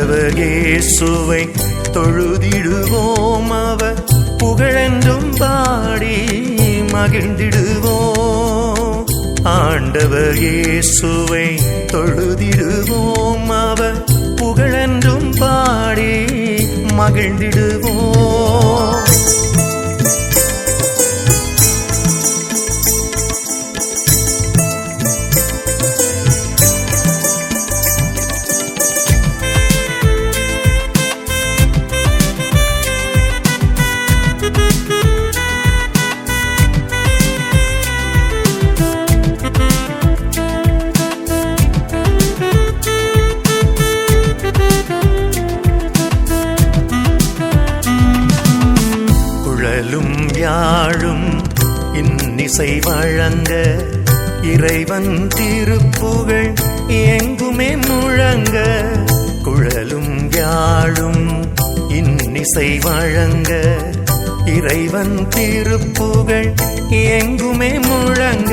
ஆண்டவர் இயேசுவை தொழுதிடுவோம் அவர். புகழென்றும் பாடி மகிழ்ந்திடுவோம். ஆண்டவர் இயேசுவை தொழுதிடுவோம் அவர். புகழென்றும் பாடி மகிழ்ந்திடுவோம். இசை வழங்க இறைவன் திருப்புகழ் எங்குமே முழங்க குழலும் யாழும் இன்னிசை வழங்க இறைவன் திருப்புகழ் எங்குமே முழங்க.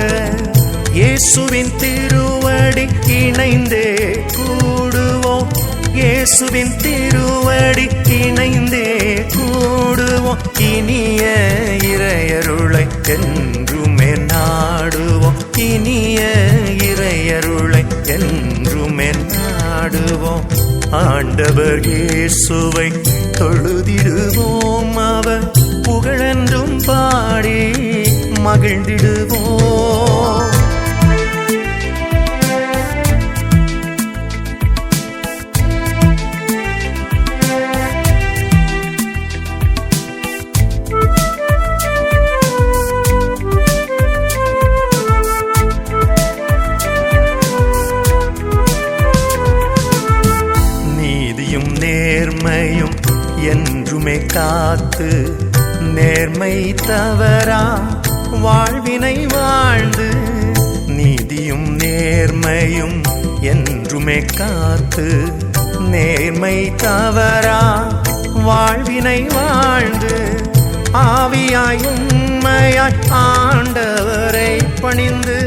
இயேசுவின் திருவடி இணைந்தே கூடுவோம் இயேசுவின் திருவடி இணைந்தே கூடுவோம். இனிய இறையருளை என்று என்றுமே நாடுவோம் இனிய இறையருளை என்றுமே நாடுவோம். ஆண்டவர் இயேசுவை தொழுதிடுவோம். அவர் புகழென்றும் பாடி மகிழ்ந்திடுவோம். என்றுமே காத்து நேர்மை தவறா வாழ்வினை வாழ்ந்து நீதியும் நேர்மையும் என்றுமே காத்து நேர்மை தவறா வாழ்வினை வாழ்ந்து ஆவியாய் உண்மையாய் ஆண்டவரை பணிந்து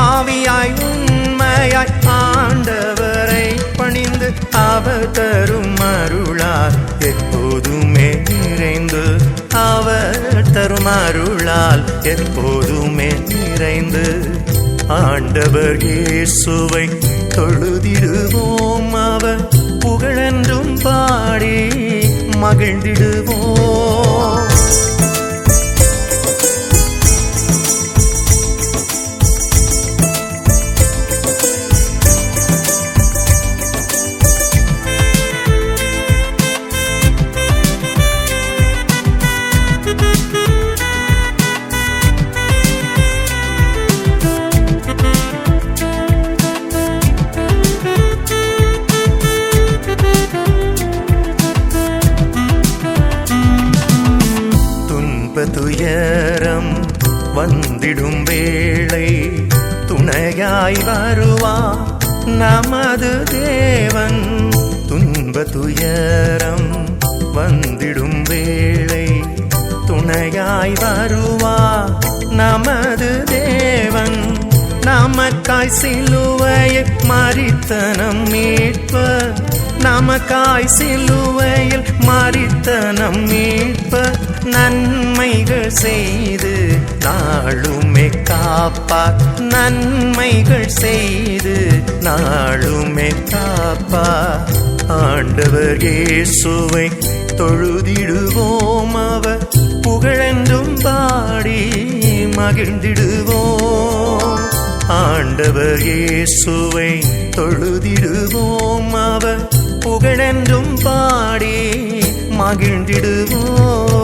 ஆவியாய் உண்மையாய் ஆண்டவரை பணிந்து அவர் தரும் எப்போதுமே நிறைந்து அவர் தரும் அருளால் எப்போதுமே நிறைந்து ஆண்டவர் இயேசுவை தொழுதிடுவோம். அவர் புகழென்றும் பாடி மகிழ்ந்திடுவோம் துயரம் வந்திடும் வேளை துணையாய் வருவா நமது தேவன். துன்ப துயரம் வந்திடும் வேளை துணையாய் வருவா நமது தேவன். நமக்காய் சிலுவையை மறித்தனம் மீட்ப. நமக்காய் சிலுவையில் மறித்தனம் மீட்ப. நன்மைகள் செய்து நாளுமே காப்பார். நன்மைகள் செய்து நாளுமே காப்பார். ஆண்டவர் இயேசுவை தொழுதிடுவோம் அவர். புகழென்றும் பாடி மகிழ்ந்திடுவோம். ஆண்டவர் இயேசுவை தொழுதிடுவோம் அவர். புகழென்றும் பாடி மகிழ்ந்திடுவோம்.